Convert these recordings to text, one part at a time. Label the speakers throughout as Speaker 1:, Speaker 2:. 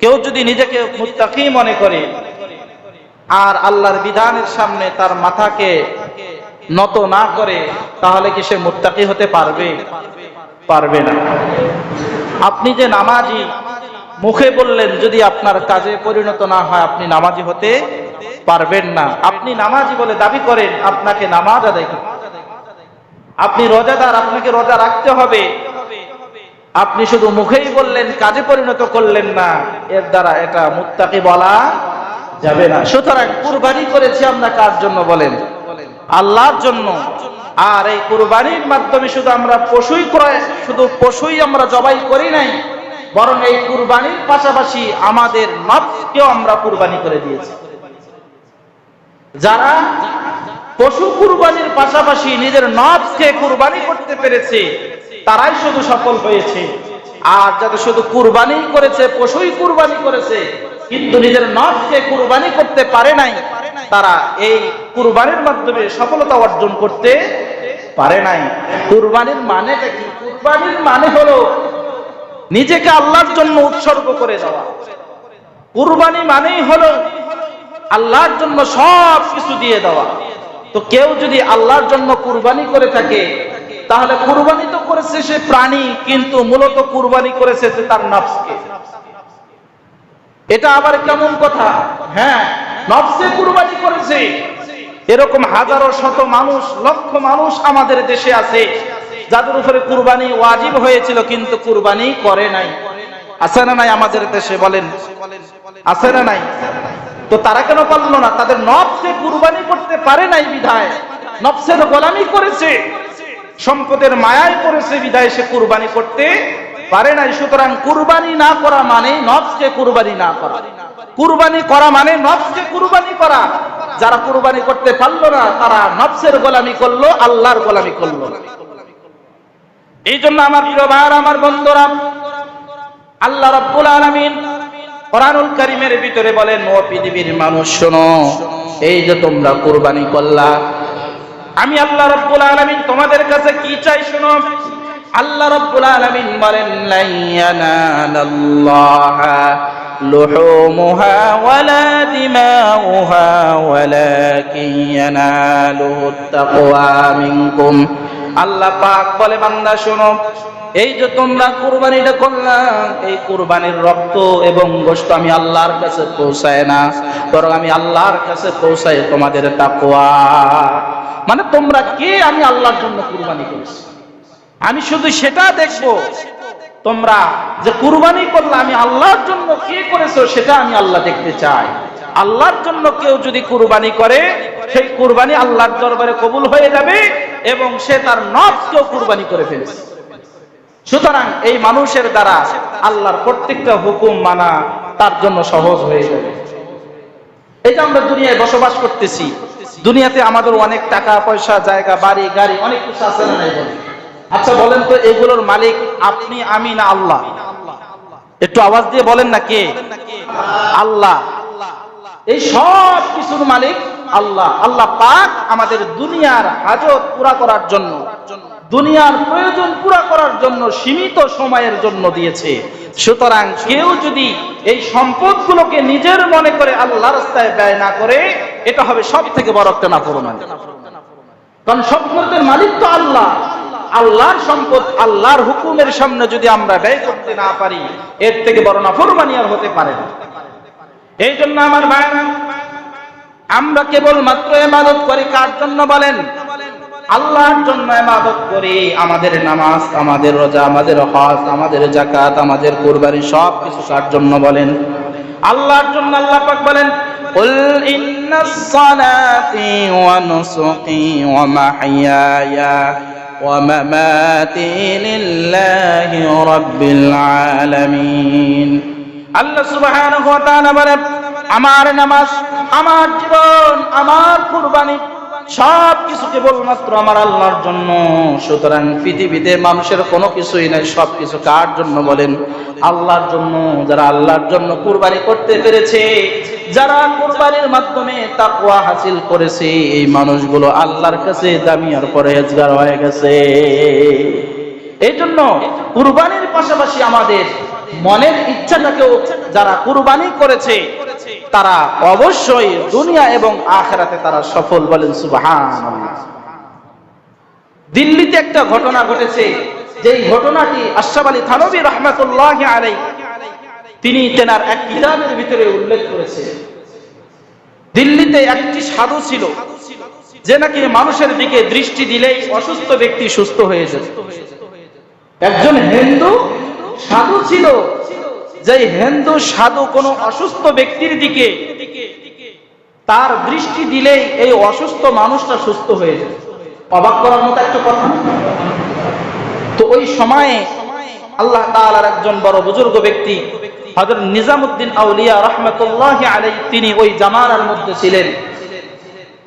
Speaker 1: কেউ যদি নিজেকে মুত্তাকি মনে করে আর আল্লাহর বিধানের সামনে তার মাথাকে নত না করে, তাহলে কি সে মুত্তাকি হতে পারবে? পারবে না। আপনি যে নামাজি, মুখে বললেন যদি আপনার কাজে পরিণত না হয়, আপনি নামাজি হতে পারবেন না। আপনি নামাজি বলে দাবি করেন, আপনাকে নামাজ আদায়। আপনি রোজাদার, আপনাকে রোজা রাখতে হবে। আপনি শুধু মুখেই বললেন, কাজে পরিণত করলেন না। এর দ্বারা এটা মুত্তাকি বলা যাবে না। সুতরাং কুরবানি করেছি আমরা কার জন্য বলেন? আল্লাহর জন্য। আর এই কুরবানির মাধ্যমে শুধু আমরা পশুই ক্রয়, শুধু পশুই আমরা জবাই করি নাই, বরং এই কুরবানির পাশাপাশি আমাদের নফসকেও আমরা কুরবানি করে দিয়েছি। যারা পশু কুরবানির পাশাপাশি নিজের নফসকে কুরবানি করতে পেরেছে তারাই শুধু সফল হয়েছে। আর যাতে শুধু কুরবানি করেছে, পশুই কুরবানি করেছে, কিন্তু নিজের নফসকে কুরবানি করতে পারে নাই, তারা এই কুরবানির মাধ্যমে সফলতা অর্জন করতে পারে নাই। কুরবানির মানেটা কি? কুরবানির মানে হলো নিজেকে আল্লাহর জন্য উৎসর্গ করে দেওয়া। কুরবানি মানেই হলো আল্লাহর জন্য সব কিছু দিয়ে দেওয়া। তো কেউ যদি আল্লাহর জন্য কুরবানি করে থাকে তাহলে কুরবানি তো করেছে সে প্রাণী, কিন্তু মূলত কুরবানি করেছে সে তার নফসকে। এটা আবার কেমন কথা? হ্যাঁ নফসে কুরবানি করেছে। এরকম হাজারো শত মানুষ, লক্ষ মানুষ আমাদের দেশে আছে, যাদের উপরে কুরবানি ওয়াজিব হয়েছিল, কিন্তু কুরবানি করে নাই। আছে না নাই আমাদের দেশে, বলেন? আছে না নাই? তো তারা কেন পারল না? তাদের নফসে কুরবানি করতে পারে নাই বিধায়। নফসের গোলামি করেছে। সম্পদের মায়ায় করেছে বিদায়, সে কুরবানি করতে পারে নাই। সুতরাং কুরবানি না করা মানে নফসকে কুরবানি না করা। কুরবানি করা মানে নফসকে কুরবানি করা। যারা কুরবানি করতে পারল না, তারা নফসের গোলামি করল, আল্লাহর গোলামি করল। এই জন্য আমার প্রিয় ভাইয়ার, আমার বন্ধুরা, আল্লাহ রাব্বুল আলামিন কোরআনুল কারীমের ভিতরে বলেন, ও পৃথিবীর মানুষ, শোনো, এই যে তোমরা কুরবানি করলা আমি আল্লাহ রাব্বুল আলামিন তোমাদের কাছে কি চাই শোনো? আল্লাহ রাব্বুল আলামিন বলেন লাইয়ানালাল্লাহা লুহুমুহা ওয়ালা দিমাউহা ওয়ালাকিন ইয়ানালুহুত তাকওয়া মিনকুম। আল্লাহ পাক বলে, বান্দা, শোনো, এই যে তোমরা কুরবানিটা করলাম এই কুরবানির রক্ত এবং গোশত আমি আল্লাহর কাছে পৌঁছায় না, বরং আমি আল্লাহর কাছে পৌঁছাই তোমাদের তাকওয়া। মানে তোমরা কে আমি আল্লাহর জন্য কুরবানি করেছি? আমি শুধু সেটা দেখব। তোমরা যে কুরবানি করলে আমি আল্লাহর জন্য কে করেছ সেটা আমি আল্লাহ দেখতে চাই। আল্লাহর জন্য কেউ যদি কুরবানি করে, সেই কুরবানি আল্লাহর দরবারে কবুল হয়ে যাবে এবং সে তার নফসকেও কুরবানি করে ফেলেছে। সুতরাং এই মানুষের দ্বারা আল্লাহর প্রত্যেকটা হুকুম মানা তার জন্য সহজ হয়ে যাবে। এই যে আমরা দুনিয়ায় বসবাস করতেছি দুনিয়াতে আমাদের অনেক টাকা, পয়সা, জায়গা, বাড়ি, গাড়ি, অনেক কিছু আছে না আচ্ছা বলেন তো, এগুলোর মালিক আপনি, আমি না আল্লাহ? একটু আওয়াজ দিয়ে বলেন না কে? আল্লাহ। এই সব কিছুর মালিক আল্লাহ। আল্লাহ পাক আমাদের দুনিয়ার হাজত পুরা করার জন্য, দুনিয়ার প্রয়োজন পুরা করার জন্য সীমিত সময়ের জন্য দিয়েছে। সুতরাং কেউ যদি এই সম্পদগুলোকে নিজের মনে করে আল্লাহ রাস্তায় ব্যয় না করে, এটা হবে সব থেকে বড় একটা নাফরমান। কারণ সম্পদের মালিক তো আল্লাহ। আল্লাহর সম্পদ, আল্লাহর হুকুমের সামনে যদি আমরা ব্যয় করতে না পারি, এর থেকে বড় নাফরমানি আর হতে পারে না। এই জন্য আমার ভাই আমরা কেবল মাত্র এমাদত করি কার জন্য বলেন? আল্লাহর জন্য এমাদত করি আমাদের নামাজ আমাদের রোজা আমাদের হজ আমাদের জাকাত আমাদের কুরবানি সব কিছু কার জন্য বলেন আল্লাহর জন্য আল্লাহ পাক বলেন قل إن الصلاتي ونسقي ومحياي ومماتي لله رب العالمين আল্লাহ সুবহানাহু ওয়া তাআলা বলেন আমার নামাজ আমার জীবন আমার কুরবানি সব কিছু কেবলমাত্র আমার আল্লাহর জন্য। সুতরাং পৃথিবীতে মানুষের কোনো কিছুই নাই সব কিছু কার জন্য বলেন? আল্লাহর জন্য। যারা আল্লাহর জন্য কুরবানি করতে পেরেছে, যারা কুরবানির মাধ্যমে তাকওয়া হাসিল করেছে, এই মানুষগুলো আল্লাহর কাছে দামি আর পরহেজগার হয়ে গেছে। এই জন্য কুরবানির পাশাপাশি আমাদের মনের ইচ্ছাটাকেও যারা কুরবানি করেছে তারা অবশ্যই দুনিয়া এবং আখেরাতে তারা সফল বলেন সুবহান দিল্লিতে একটা ঘটনা ঘটেছে, যেই ঘটনাটি আশরাফ আলী থানবী রহমতুল্লাহ আলাই তিনি তেনার এক কিতাবের ভিতরে উল্লেখ করেছে। দিল্লিতে একটি সাধু ছিল, যে নাকি মানুষের দিকে দৃষ্টি দিলেই অসুস্থ ব্যক্তি সুস্থ হয়ে যেত। একজন হিন্দু সাধু ছিল যে হিন্দু সাধু কোন অসুস্থ ব্যক্তির দিকে তার দৃষ্টি দিলেই এই অসুস্থ মানুষটা সুস্থ হয়ে যেত অবাক করার মতো একটা কথা। তো ওই সময়ে আল্লাহ তাআলার একজন বড় বুজুর্গ ব্যক্তি, হযরত নিজামউদ্দিন আউলিয়া রাহমাতুল্লাহি আলাইহি, তিনি ওই জামানার মধ্যে ছিলেন।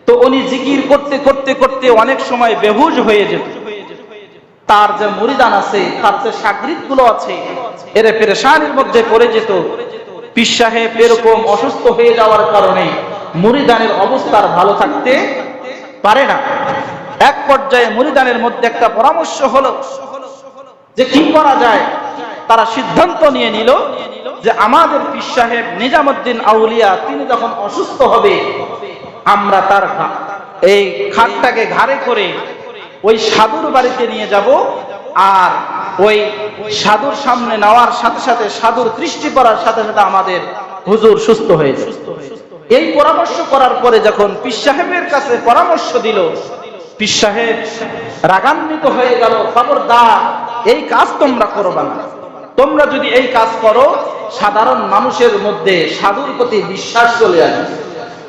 Speaker 1: তো উনি জিকির করতে করতে করতে অনেক সময় বেহুশ হয়ে যেত। তার যে মুরিদান আছে, তার যে সাগরিদগুলো আছে, এর পেরেশানির মধ্যে পড়ে যেত পীর এরকম অসুস্থ হয়ে যাওয়ার কারণে মুরিদানের অবস্থা ভালো থাকতে পারে না। এক পর্যায়ে মুরিদানের মধ্যে একটা পরামর্শ হলো যে কি করা যায়, তারা সিদ্ধান্ত নিয়ে নিল যে আমাদের পীর সাহেব নিজামুদ্দিন আউলিয়া, তিনি যখন অসুস্থ হবে, আমরা তার এই খাটটাকে ঘাড়ে করে ওই সাধুর বাড়িতে নিয়ে যাব আর ওই সাধুর সামনে নেওয়ার সাথে সাথে সাধুর দৃষ্টি পড়ার সাথে সাথে আমাদের হুজুর সুস্থ হয়ে যাবে এই পরামর্শ করার পরে যখন পীর সাহেবের কাছে পরামর্শ দিল, পীর সাহেব রাগান্বিত হয়ে গেল, খবরদার, এই কাজ তোমরা করবা না। তোমরা যদি এই কাজ করো, সাধারণ মানুষের মধ্যে সাধুর প্রতি বিশ্বাস চলে আসবে।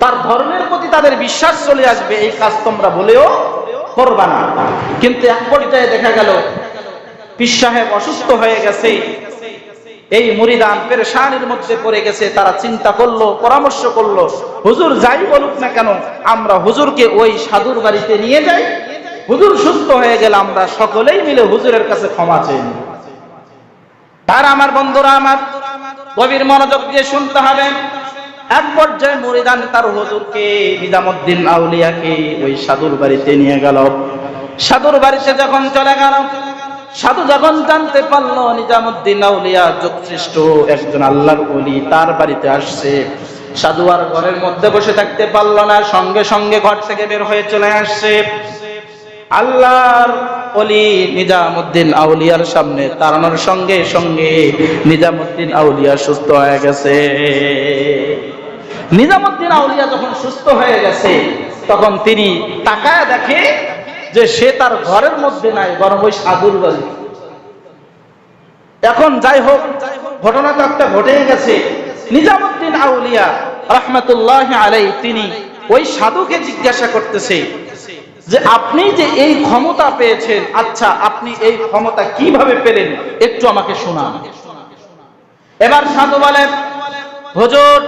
Speaker 1: তার ধর্মের প্রতি তাদের বিশ্বাস চলে আসবে, এই কাজ তোমরা বলেও করবা না। কিন্তু এক পর্যায়ে দেখা গেল, পীর সাহেব অসুস্থ হয়ে গেছে। এই মুরিদান পেরেশানির মধ্যে পড়ে গেছে, তারা চিন্তা করল, পরামর্শ করল, হুজুর যাই বলুক না কেন, আমরা হুজুরকে ওই সাধুর বাড়িতে নিয়ে যাই। হুজুর সুস্থ হয়ে গেলে আমরা সকলেই মিলে হুজুরের কাছে ক্ষমা চেয়ে নিই। তার আমার বন্ধুরা আমার, গভীর মনোযোগ দিয়ে শুনতে হবে। এক পর্যায়ে মুরিদান তার হুজুরকে নিজামুদ্দিন আউলিয়াকে ওই সাধুর বাড়িতে নিয়ে গেল। সাধুর বাড়িতে যখন চলে গেল, সাধু যখন জানতে পারল নিজামুদ্দিন আউলিয়া যোগশ্রেষ্ঠ একজন আল্লাহর ওলি তার বাড়িতে আসছে, সাধু আর ঘরের মধ্যে বসে থাকতে পারল না, সঙ্গে সঙ্গে ঘর থেকে বের হয়ে চলে আসছে। আল্লাহর অলি নিজামুদ্দিন আউলিয়ার সামনে তাড়ানোর সঙ্গে সঙ্গে নিজামুদ্দিন আউলিয়া সুস্থ হয়ে গেছে। নিজামুদ্দিন আউলিয়া যখন সুস্থ হয়ে গেছে, তখন তিনি তাকায় দেখে যে সে তার ঘরের মধ্যে নাই, বরং ওই সাধুর বাড়ি এখন যাই হোক, ঘটনা তো একটা ঘটে গেছে। নিজামুদ্দিন আউলিয়া রহমতুল্লাহ আলাই তিনি ওই সাধুকে জিজ্ঞাসা করতেছে যে, আপনি যে এই ক্ষমতা পেয়েছেন আচ্ছা আপনি এই ক্ষমতা কীভাবে পেলেন? একটু আমাকে শোনান। এবার সাধু বলেন, হুজুর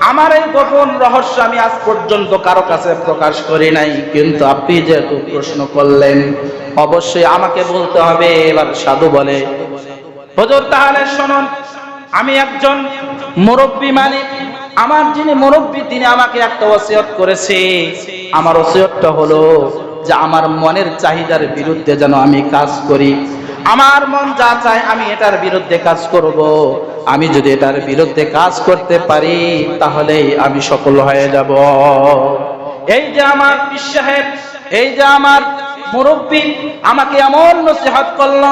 Speaker 1: আমার এই গোপন রহস্য আমি আজ পর্যন্ত কারও কাছে প্রকাশ করি নাই। কিন্তু আপনি যেহেতু প্রশ্ন করলেন, অবশ্যই আমাকে বলতে হবে, এবার সাধু বলে। হুজুর, তাহলে শুনুন, আমি একজন মুরব্বী মানে আমার যিনি মুরব্বী, তিনি আমাকে একটা ওসিয়ত করেছে। আমার ওসিয়তটা হলো যে আমার মনের চাহিদার বিরুদ্ধে যেন আমি কাজ করি। আমার মন যা চায়, আমি এটার বিরুদ্ধে কাজ করব। আমি যদি এটার বিরুদ্ধে কাজ করতে পারি, তাহলেই আমি সফল হয়ে যাব। এই যে আমার সাহেব, এই যে আমার মুরব্বী, আমাকে এমন নসিহত করল,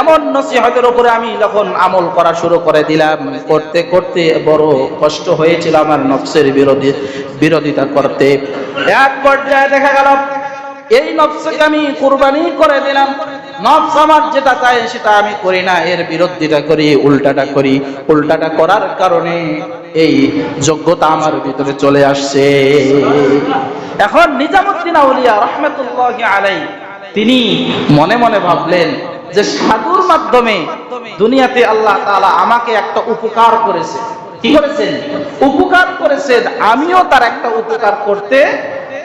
Speaker 1: এমন নসিহতের উপরে আমি যখন আমল করা শুরু করে দিলাম, করতে করতে বড় কষ্ট হয়েছিল আমার নফসের বিরোধী, বিরোধিতা করতে। এক পর্যায়ে দেখা গেল, এই নফসকে আমি কুরবানি করে দিলাম। নফস আমার যেটা সেটা আমি করি না, এর বিরোধিতা করি, উল্টাটা করি। উল্টাটা করার কারণে এই যোগ্যতা আমার ভিতরে চলে আসছে। এখন নিজামুদ্দিন আউলিয়া রহমতুল্লাহ আলাই তিনি মনে মনে ভাবলেন যে সাধুর মাধ্যমে দুনিয়াতে আল্লাহ তাআলা আমাকে একটা উপকার করেছে। কি করেছেন? উপকার করেছেন, আমিও তার একটা উপকার করতে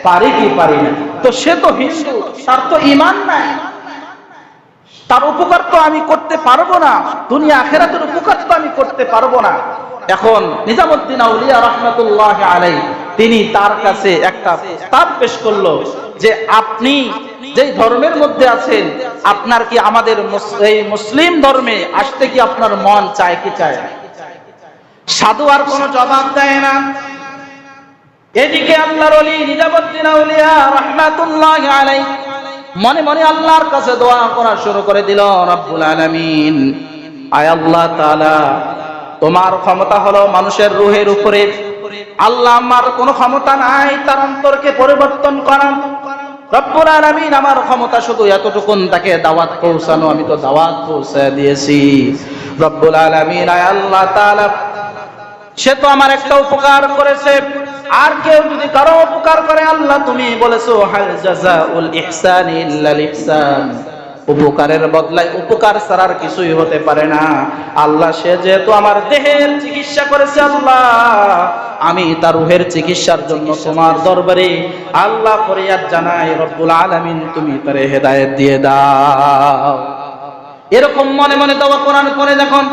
Speaker 1: পারি কি পারি না। তো সে তো হিন্দু, তার তো ইমান নাই। তার উপকার তো আমি করতে পারব না, দুনিয়া আখেরাতের উপকার তো আমি করতে পারব না। এখন নিজামুদ্দিন আউলিয়া রহমতুল্লাহ আলাই তিনি তার কাছে একটা প্রস্তাব পেশ করল যে আপনি যেই ধর্মের মধ্যে আছেন, আপনার কি আমাদের এই মুসলিম ধর্মে আসতে কি আপনার মন চায় কি চায় সাধু আর কোনো জবাব দেয় না। এদিকে আল্লাহর ওলি নিজামুদ্দিন আউলিয়া রাহমাতুল্লাহ আলাই মনে মনে আল্লাহর কাছে দোয়া করা শুরু করে দিল, রব্বুল আলামিন, আয় আল্লাহ তাআলা, তোমার ক্ষমতা হলো মানুষের রুহের উপরে। আল্লাহ আমার কোনো ক্ষমতা নাই, তার অন্তরকে পরিবর্তন করা। রব্বুল আলামিন আমার ক্ষমতা শুধু এতটুকুন, তাকে দাওয়াত পৌঁছানো, আমি তো দাওয়াত পৌঁছে দিয়েছি। রব্বুল আলামিন, আয় আল্লাহ তাআলা, সে তো আমার একটা উপকার করেছে। আর কেউ যদি কারও উপকার করে, আল্লাহ তুমি বলেছ, হাল জাযাউল ইহসান ইল্লাল ইহসান। উপকারের বদলায় উপকার ছাড়ার কিছুই হতে পারে না। আল্লাহ, সে যেহেতু আমার দেহের চিকিৎসা করেছে, আল্লাহ, আমি তার রুহের চিকিৎসার জন্য তোমার দরবারে আল্লাহ ফরিয়াদ জানাই, রব্বুল আলামিন, তুমি তারে হেদায়েত দিয়ে দাও। এরকম মনে মনে দোয়া কোরআন করে যখন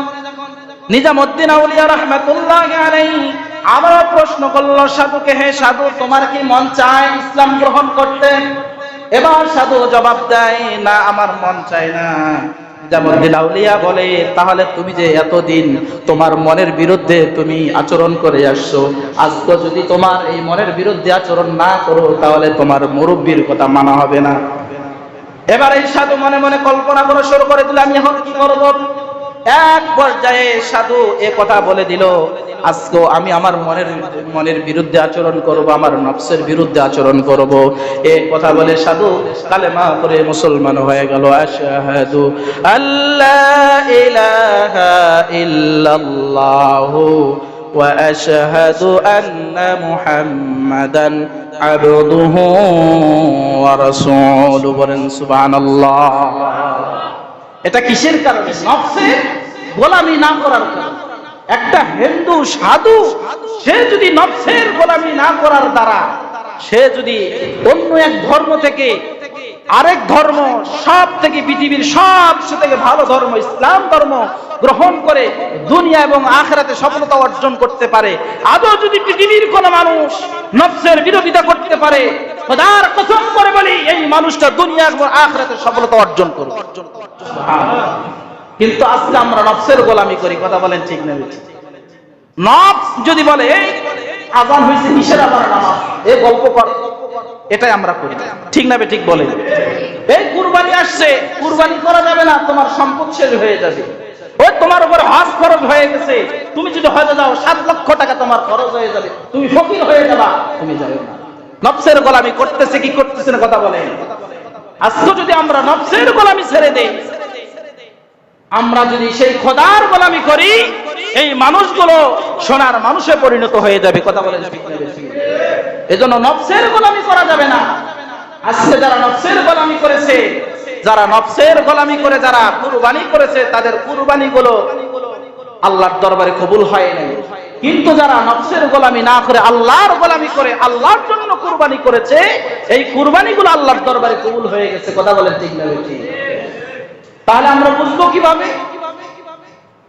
Speaker 1: নিজামুদ্দিন আউলিয়া রহমাতুল্লাহ আলাইহি আবার প্রশ্ন করল সাধুকে হে সাধু, তোমার কি মন চায় ইসলাম গ্রহণ করতে? এবার সাধু জবাব দেয়, না, আমার মন চায় না। নিজামুদ্দিন আউলিয়া বলে, তাহলে তুমি যে এতদিন তোমার মনের বিরুদ্ধে তুমি আচরণ করে আসছো, আজকে যদি তোমার এই মনের বিরুদ্ধে আচরণ না করো, তাহলে তোমার মুরব্বীর কথা মানা হবে না। এবার এই সাধু মনে মনে কল্পনা করা শুরু করে দিলে, আমি এখন কি করব? এক পর্যায়ে সাধু এ কথা বলে দিল আজকে আমি আমার মনের মনের বিরুদ্ধে আচরণ করব, আমার নফসের বিরুদ্ধে আচরণ করব। এ কথা বলে সাধু কালেমা করে মুসলমান হয়ে গেল। আশাহাদু আল্লাহ ইলাহা ইল্লাল্লাহু ওয়া আশহাদু আন্না মুহাম্মাদান আবদুহু ওয়া রাসূলুহু। বলেন সুবহানাল্লাহ। এটা কিসের কারণে? নফসের গোলামি না করার একটা হিন্দু, সাধু, সে যদি নফসের গোলামি না করার দ্বারা, সে যদি অন্য এক ধর্ম থেকে আরেক ধর্ম, সব থেকে পৃথিবীর সব থেকে ভালো ধর্ম, ইসলাম ধর্ম গ্রহণ করে দুনিয়া এবং আখরাতে সফলতা অর্জন করতে পারে, আদৌ যদি পৃথিবীর কোন মানুষ নফসের বিরোধিতা করতে পারে, খোদার কসম করে বলি, এই মানুষটা দুনিয়া এবং আখরাতে সফলতা অর্জন করবে। কিন্তু আজকে আমরা নফসের গোলামি করি, কথা বলেন ঠিক না নফস যদি বলে আজান হয়েছে কিসের আবার নামাজ এই গল্প কর, এটাই আমরা করি। ঠিক না ঠিক বলে এই কুরবানি আসছে, কুরবানি করা যাবে না, তোমার সম্পদ শেষ হয়ে যাবে। ওই তোমার উপর হজ খরচ হয়ে গেছে। তুমি যদি হজে যাও, সাত লক্ষ টাকা তোমার খরচ হয়ে যাবে। তুমি ফকির হয়ে যাবা, তুমি যাও না। নফসের গোলামি করতেছে কি করতেছে না, কথা বলে আজকে যদি আমরা নফসের গোলামি ছেড়ে দেই আমরা যদি সেই খোদার গোলামি করি, এই মানুষগুলো সোনার মানুষে পরিণত হয়ে যাবে। কথা বলে এজন্য নফসের গোলামি করা যাবে না। আজকে যারা নফসের গোলামি করেছে, যারা নফসের গোলামি করে যারা কুরবানি করেছে, তাদের কুরবানি গুলো আল্লাহর দরবারে কবুল হয় নাই। কিন্তু যারা নফসের গোলামি না করে আল্লাহর গোলামি করে আল্লাহর জন্য কুরবানি করেছে, এই কুরবানি গুলো আল্লাহর দরবারে কবুল হয়ে গেছে। কথা বলেন ঠিক না তাহলে আমরা বুঝব কীভাবে?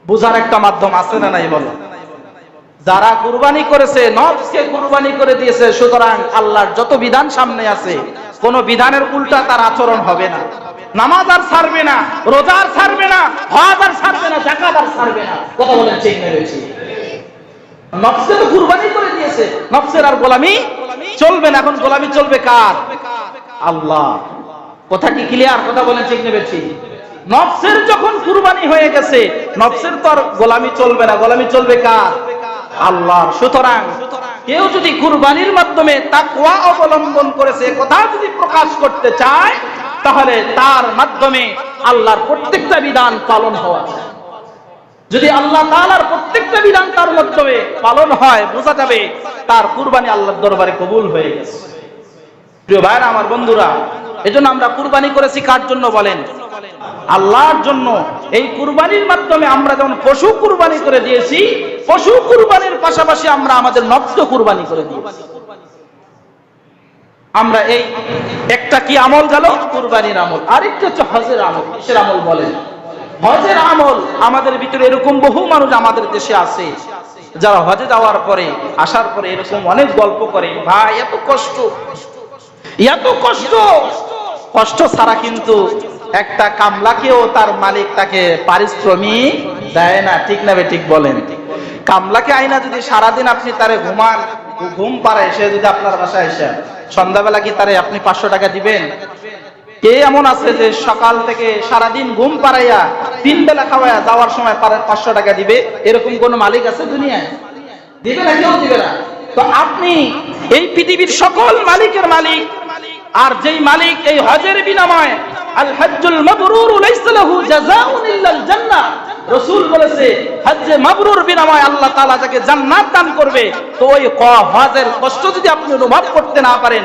Speaker 1: বুঝার একটা মাধ্যম আছে না নাই বলো? যারা কুরবানি করেছে নফসকে কুরবানি করে দিয়েছে, সুতরাং আল্লাহর যত বিধান সামনে আছে, কোন বিধানের উল্টা তার আচরণ হবে না। নামাজ আর ছাড়বে না রোজার ছাড়বে না, হজ আর ছাড়বে না জাকাত আর ছাড়বে না। কথা বলেন ঠিক না রয়েছে? তো কুরবানি করে দিয়েছে নফসের আর গোলামি চলবে না, এখন গোলামি চলবে কার? আল্লাহ। কথা কি ক্লিয়ার কথা বলেন ঠিক নেবে ঠিক নফসের যখন কুরবানি হয়ে গেছে, নফসের তো আর গোলামি চলবে না। গোলামি চলবে কার? আল্লাহ সুতরাং কেউ যদি কুরবানির মাধ্যমে তাকওয়া অবলম্বন করেছে কথা যদি প্রকাশ করতে চায়, তাহলে তার মাধ্যমে আল্লাহর প্রত্যেকটা বিধান পালন হওয়া যদি আল্লাহ তাআলার প্রত্যেকটা বিধান তার মাধ্যমে পালন হয়, বোঝা যাবে তার কুরবানি আল্লাহর দরবারে কবুল হয়ে গেছে। প্রিয় ভাইরা, আমার বন্ধুরা, এজন্য আমরা কুরবানি করেছি কার জন্য বলেন? আল্লাহর জন্য এই কুরবানির মাধ্যমে আমরা যেমন পশু কুরবানি করে দিয়েছি, পশু কুরবানির পাশাপাশি আমরা আমাদের নফস কুরবানি করে দিয়েছি। আমরা এই একটা কি আমল গেল? কুরবানির আমল। আরেকটা হচ্ছে হজের আমল। কিসের আমল বলেন? হজের আমল আমাদের ভিতরে এরকম বহু মানুষ আমাদের দেশে আছে, যারা হজে যাওয়ার পরে, আসার পরে এরকম অনেক গল্প করে, ভাই, এত কষ্ট এত কষ্ট কষ্ট ছাড়া কিন্তু একটা কামলাকেও তার মালিক তাকে পারিশ্রমিক দেয় না, ঠিক না ঠিক বলেন। কামলাকে আইনা যদি সারাদিন আপনি তারে ঘুমান, ঘুম পাড়ায়, সে যদি আপনার বাসায় এসে, সন্ধ্যাবেলা কি তারে আপনি পাঁচশো টাকা দিবেন? কে এমন আছে যে সকাল থেকে সারাদিন ঘুম পাড়াইয়া তিন বেলা খাওয়াইয়া যাওয়ার সময় পারে- পাঁচশো টাকা দিবে? এরকম কোন মালিক আছে দুনিয়ায়? দিবে না, কেউ দিবে না। তো আপনি এই পৃথিবীর সকল মালিকের মালিক, আর যেই মালিক এই হজের বিনিময় আল মাবরুর লাইসা লাহু জাযাউন ইল্লাল জান্নাহ। রাসূল বলেছে, হজ্জে মাবরুর আল্লাহ তাআলা তাকে জান্নাত দান করবে, তো ওই কষ্ট যদি আপনি অনুভব করতে না পারেন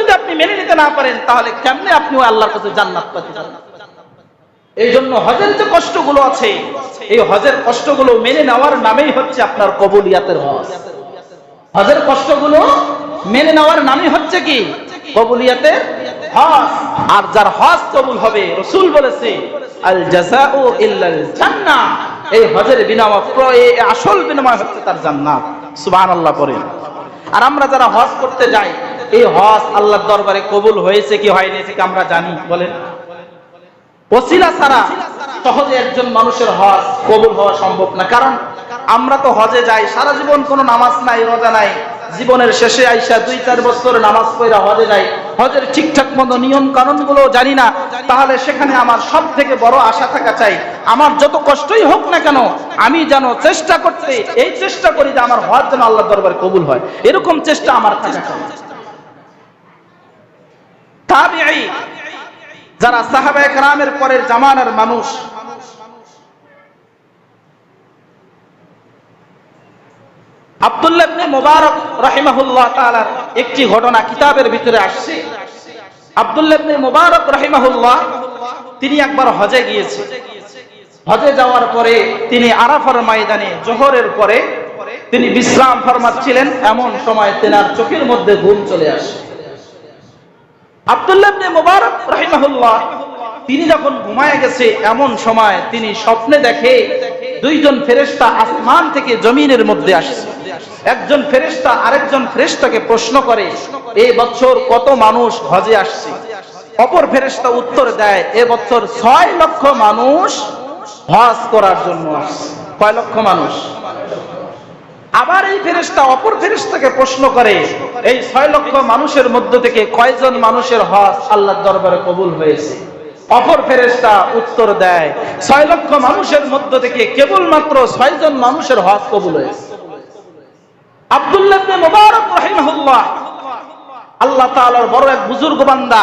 Speaker 1: যদি আপনি মেনে নিতে না পারেন, তাহলে কেমনে আপনি ওই আল্লাহর কাছে জান্নাত এই জন্য হজের যে কষ্টগুলো আছে, এই হজের কষ্টগুলো মেনে নেওয়ার নামেই হচ্ছে আপনার কবুলিয়াতের হজ। হজের কষ্টগুলো মেনে নেওয়ার নামই হচ্ছে কি? কবুলিয়াতের আর যার হজ কবুল হবে, রসুল বলেছে এই হজের বিনিময় আসল বিনিময় হচ্ছে তার জান্নাত। আর আমরা যারা হজ করতে যাই, এই হজ আল্লাহর দরবারে কবুল হয়েছে কি হয়নি, সেটা আমরা জানি। বলেন। ওসিলা ছাড়া সহজে একজন মানুষের হজ কবুল হওয়া সম্ভব না। কারণ আমরা তো হজে যাই, সারা জীবন কোনো নামাজ নাই, রোজা নাই। জীবনের শেষে আইসা দুই, চার বছর নামাজ পড়া হজে যাই হজের ঠিকঠাক মতো নিয়ম কানুনগুলো জানি না। তাহলে সেখানে আমার সব থেকে বড় আশা থাকা চাই। আমার যত কষ্টই হোক না কেন, আমি যেন চেষ্টা করতে, এই চেষ্টা করি যে আমার হজ যেন আল্লাহ দরবারে কবুল হয়। এরকম চেষ্টা আমার থাকা চাই। যারা সাহাবা একরামের পরের জামানার মানুষ আব্দুল্লাহ মুবারক রাহিমাহুল্লাহ তাআলার একটি ঘটনা কিতাবের ভিতরে আসছে। আব্দুল্লাহ মুবারক রাহিমাহুল্লাহ, তিনি একবার হজে গিয়েছে। হজে যাওয়ার পরে তিনি আরাফার ময়দানে জোহরের পরে তিনি বিশ্রাম ফরমাচ্ছিলেন, এমন সময় তেনার চোখের মধ্যে ঘুম চলে আসে। আব্দুল্লাহ মুবারক রাহিমাহুল্লাহ, তিনি যখন ঘুমায় গেছে, এমন সময় তিনি স্বপ্নে দেখে দুইজন ফেরেশতা আসমান থেকে জমিনের মধ্যে আসছে। একজন ফেরেশতা আরেকজন ফেরেশতাকে প্রশ্ন করে এই বছর কত মানুষ হজে আসছে? অপর ফেরেশতা উত্তর দেয়, এ বছর ছয় লক্ষ মানুষ হজ করার জন্য কয় লক্ষ মানুষ? আবার এই ফেরেশতা অপর ফেরেশতাকে প্রশ্ন করে, এই ছয় লক্ষ মানুষের মধ্য থেকে কয়জন মানুষের হজ আল্লাহর দরবারে কবুল হয়েছে? অপর ফেরেস্তা উত্তর দেয়, ছয় লক্ষ মানুষের মধ্য থেকে কেবলমাত্র ছয়জন মানুষের হজ কবুল হয়েছে। আল্লাহ বড় এক বুজুর্গ বান্দা।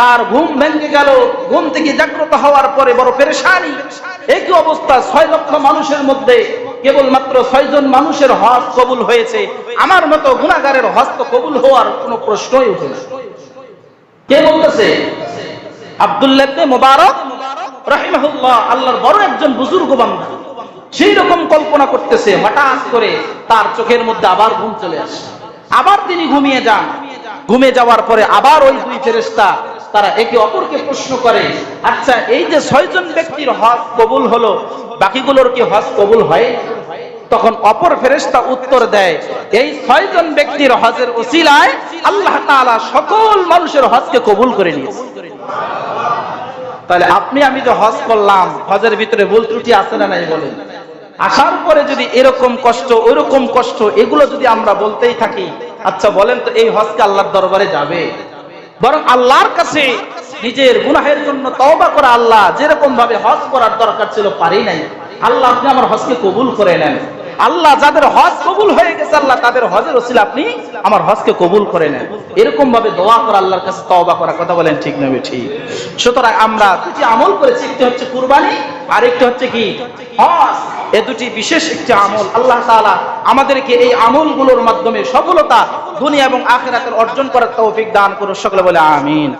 Speaker 1: তার ঘুম ভেঙে গেল, ঘুম থেকে জাগ্রত হওয়ার পরে বড় পেরেশানি। একই অবস্থা ছয় লক্ষ মানুষের মধ্যে, কেবলমাত্র ছয়জন মানুষের কবুল হয়েছে। আমার মতো গুণাগারের হজ তো কবুল হওয়ার কোনো প্রশ্নই উঠে না। কে বলতেছে? আব্দুল্লাহ মুবারক রাহিমাহুল্লাহ, আল্লাহর বড় একজন বুজুর্গ বান্দা। সেই রকম কল্পনা করতেছে, হঠাৎ করে তার চোখের মধ্যে আবার ঘুম চলে আসে। আবার তিনি ঘুমিয়ে যান। ঘুমে যাওয়ার পরে আবার ওই দুই ফেরেশতা, তারা একে অপরকে প্রশ্ন করে আচ্ছা এই যে ছয়জন ব্যক্তির হজ কবুল হলো, বাকিগুলোর কি হজ কবুল হয়? তখন অপর ফেরেস্তা উত্তর দেয়, এই ছয়জন ব্যক্তির হজের ওসিলায় আল্লাহ তাআলা সকল মানুষের হজকে কবুল করে নিয়েছে। তাহলে আপনি, আমি যে হজ করলাম, হজের ভিতরে ভুল ত্রুটি আছে না নাই বলেন? আসার পরে যদি এরকম কষ্ট ওইরকম কষ্ট, এগুলো যদি আমরা বলতেই থাকি আচ্ছা বলেন তো এই হজকে আল্লাহর দরবারে যাবে? বরং আল্লাহর কাছে নিজের গুনাহের জন্য তওবা করা আল্লাহ যেরকম ভাবে হজ করার দরকার ছিল, পারি নাই। আল্লাহ, আপনি আমার হজকে কবুল করে নেন। আল্লাহ যাদের হজ কবুল হয়ে গেছে, আল্লাহ তাদের হজের ওসিলা আপনি আমার হজকে কবুল করে নেন। এরকম ভাবে দোয়া করা আল্লাহর কাছে তওবা করা কথা বলেন, ঠিক নেবে ঠিক সুতরাং আমরা দুটি আমল করেছি, একটি হচ্ছে কুরবানি আর একটি হচ্ছে কি? হজ। এ দুটি বিশেষ একটি আমল। আল্লাহ তাআলা আমাদেরকে এই আমলগুলোর মাধ্যমে সফলতা দুনিয়া এবং আখিরাতের অর্জন করার তৌফিক দান করুন সকলে বলে আমিন।